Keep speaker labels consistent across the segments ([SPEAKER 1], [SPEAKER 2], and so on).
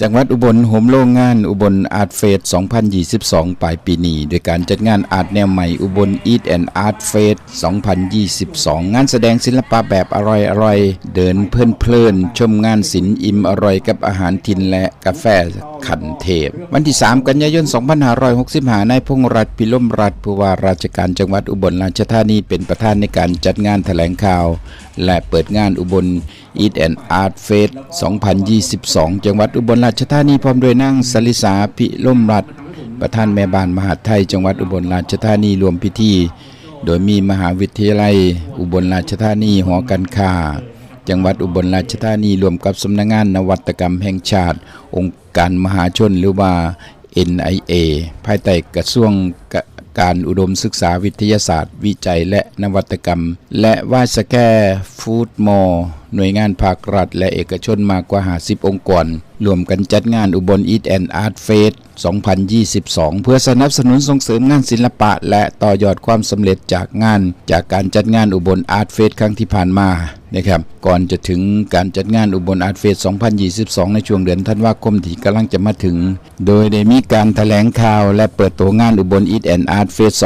[SPEAKER 1] จังหวัดอุบลโหมโรงงานอุบลอาร์ตเฟส 2022 ปลายปีนี้โดยการจัดงานอาร์ตแนวใหม่อุบลอีทแอนด์อาร์ตเฟส 2022 งานแสดงศิลปะแบบอร่อยอร่อยๆเดินเพลินเพลินๆชมงานศิลป์อิ่มอร่อยกับอาหารถิ่นและกาแฟขันเทพ วันที่ 3 กันยายน 2565 นายพงรัตพิลมรัตผู้ว่าราชการจังหวัดอุบลราชธานีเป็นประธานในการจัดงานแถลงข่าว และเปิดงานอุบล Eat and Art Fest 2022 จังหวัดอุบลราชธานีพร้อมด้วยนางสลิสาพิล่มรัฐ ประธานแม่บ้านมหาไทย จังหวัดอุบลราชธานีรวมพิธี โดยมีมหาวิทยาลัย อุบลราชธานีหอการค้าจังหวัดอุบลราชธานีรวมกับสำนักงานนวัตกรรมแห่งชาติ องค์การมหาชนหรือว่า NIA ภายใต้กระทรวง การอุดมศึกษาวิทยาศาสตร์ วิจัยและนวัตกรรม และว่าสแกฟูดมอลหน่วยงานภาครัฐ และเอกชนมากกว่า 50 องค์กรรวมกันจัดงานอุบล Eat and Art Fest 2022 เพื่อสนับสนุนส่งเสริมงานศิลปะ และต่อยอดความสำเร็จจากงาน จากการจัดงานอุบล Art Fest ครั้งที่ผ่านมา นะครับก่อนจะถึงการจัดงานอุบล Art Fest 2022 ในช่วงเดือนธันวาคมที่กำลังจะมาถึง โดยได้มีการแถลงข่าวและเปิดตัวงานอุบล Eat and Art Fest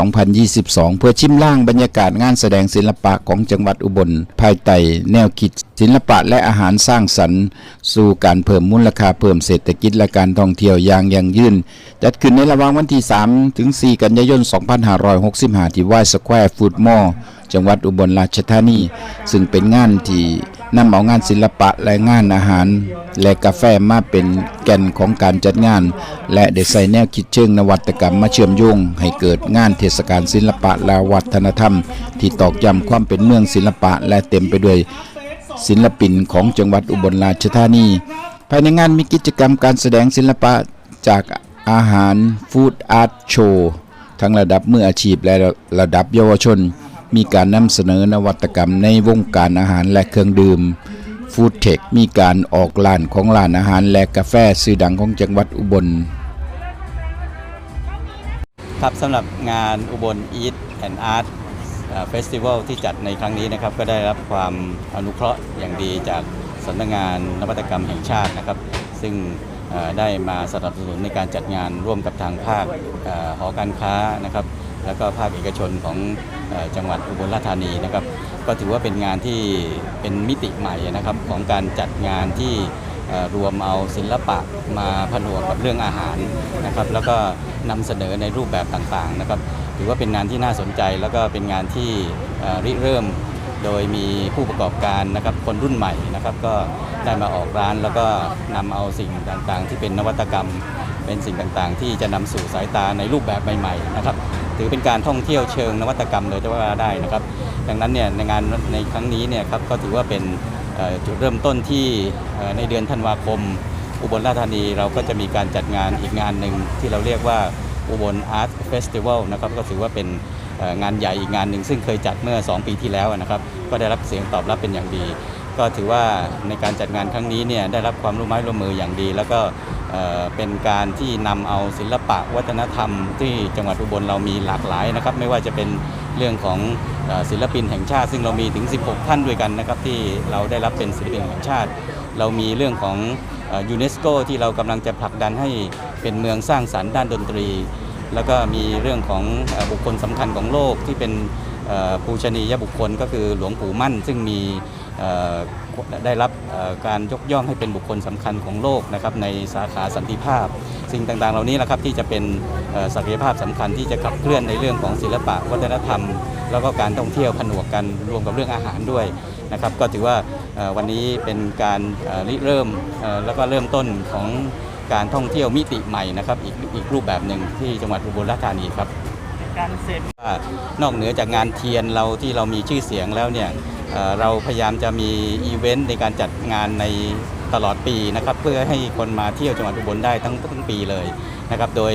[SPEAKER 1] 2022 เพื่อชิมล่างบรรยากาศงานแสดงศิลปะของจังหวัดอุบล ภายใต้แนวคิด ศิลปะและอาหารสร้างสรรค์ สู่การเพิ่มมูลค่าเพิ่มเศรษฐกิจและการท่องเที่ยวอย่างยั่งยืนจัดขึ้นในระหว่างวันที่ 3 ถึง 4 กันยายน 2565 ที่วายสแควร์ฟูดมอล จังหวัดอุบลราชธานี ซึ่งเป็นงานที่นำเอางานศิลปะและงานอาหาร และกาแฟมาเป็นแก่นของการจัดงาน และได้ใส่แนวคิดเชิงนวัตกรรมมาเชื่อมโยงให้เกิดงานเทศกาลศิลปะและวัฒนธรรม ที่ตอกย้ำความเป็นเมืองศิลปะและเต็มไปด้วยศิลปินของจังหวัดอุบลราชธานี ภายในงานมีกิจกรรมการแสดงศิลปะจากอาหารฟู้ดอาร์ตโชว์ทั้งระดับมืออาชีพและระดับเยาวชน มีการนำเสนอนวัตกรรมในวงการอาหารและเครื่องดื่มฟู้ดเทคมีการออกร้านของร้านอาหารและกาแฟชื่อดังของจังหวัดอุบล
[SPEAKER 2] ครับสำหรับงานอุบล Eat and Art เฟสติวัลที่จัดในครั้งนี้นะครับก็ได้รับความอนุเคราะห์อย่างดีจากสำนักงานนวัตกรรมแห่งชาตินะครับ ซึ่งได้มาสนับสนุนในการจัดงานร่วมกับทางภาคเอ่อหอการค้านะครับ แล้วก็ภาคเอกชนของ จังหวัดอุบลราชธานีนะครับ ก็ถือว่าเป็นงานที่เป็นมิติใหม่นะครับของการจัดงานที่รวมเอาศิลปะมาผนวกกับเรื่องอาหารนะครับ แล้วก็นำเสนอในรูปแบบต่างๆนะครับ ถือว่าเป็นงานที่น่าสนใจแล้วก็เป็นงานที่ริเริ่มโดยมีผู้ประกอบการนะครับคนรุ่นใหม่นะครับ ก็ได้มาออกร้านแล้วก็นำเอาสิ่งต่างๆ ที่เป็นนวัตกรรม เป็นสิ่งต่างๆ ที่จะนำสู่สายตาในรูปแบบใหม่ ๆ นะครับ ถือเป็นการท่องเที่ยวเชิงนวัตกรรมเลยจะว่าได้นะครับ ดังนั้นเนี่ยในงานในครั้งนี้เนี่ยครับก็ถือว่าเป็นจุดเริ่มต้นที่ในเดือนธันวาคม อุบลราชธานีเราก็จะมีการจัดงานอีกงานหนึ่งที่เราเรียกว่าอุบลอาร์ตเฟสติวัลนะครับก็ถือว่าเป็นงานใหญ่อีกงานหนึ่งซึ่งเคยจัดเมื่อ 2 ปีที่แล้วนะครับ ก็ได้รับเสียงตอบรับเป็นอย่างดี ก็ถือว่าในการจัดงานครั้งนี้เนี่ยได้รับความร่วมไม้ร่วมมืออย่างดี แล้วก็เป็นการที่นำเอาศิลปะวัฒนธรรม ที่จังหวัดอุบลเรามีหลากหลายนะครับ ไม่ว่าจะเป็นเรื่องของศิลปินแห่งชาติ ซึ่งเรามีถึง 16 ท่านด้วยกันนะครับที่เราได้รับเป็นศิลปินแห่งชาติ เรามีเรื่องของยูเนสโกที่เรากำลังจะผลักดันให้เป็นเมืองสร้างสรรค์ด้านดนตรี แล้วก็มีเรื่องของบุคคลสำคัญของโลกที่เป็นปูชนียบุคคลก็คือหลวงปู่มั่น ซึ่งมี ได้รับการยกย่องให้เป็นบุคคลสำคัญของโลกนะครับในสาขาสันติภาพ สิ่งต่างๆ เหล่านี้แหละครับที่จะเป็นศักยภาพสำคัญที่จะขับเคลื่อนในเรื่องของศิลปะวัฒนธรรม แล้วก็การท่องเที่ยวผนวกกันรวมกับเรื่องอาหารด้วยนะครับก็ถือว่าวันนี้เป็นการเริเริ่มแล้วก็เริ่มต้นของการท่องเที่ยวมิติใหม่นะครับอีกอีกรูปแบบหนึ่งที่จังหวัดอุบลราชธานีครับ
[SPEAKER 3] การเซ็น
[SPEAKER 2] ว่านอกเหนือจากงานเทียนเราที่เรามีชื่อเสียงแล้วเนี่ยเราพยายามจะมีอีเวนต์ในการจัดงานในตลอดปีนะครับเพื่อให้คนมาเที่ยวจังหวัดอุบลได้ทั้งทั้งปีเลยนะครับโดย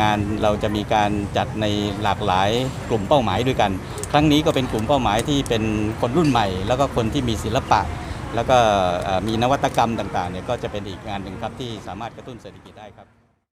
[SPEAKER 2] งานเราจะมีการจัดในหลากหลายกลุ่มเป้าหมายด้วยกัน ครั้งนี้ก็เป็นกลุ่มเป้าหมายที่เป็นคนรุ่นใหม่ แล้วก็คนที่มีศิลปะ แล้วก็มีนวัตกรรมต่างๆเนี่ยก็จะเป็นอีกงานหนึ่งครับที่สามารถกระตุ้นเศรษฐกิจได้ครับ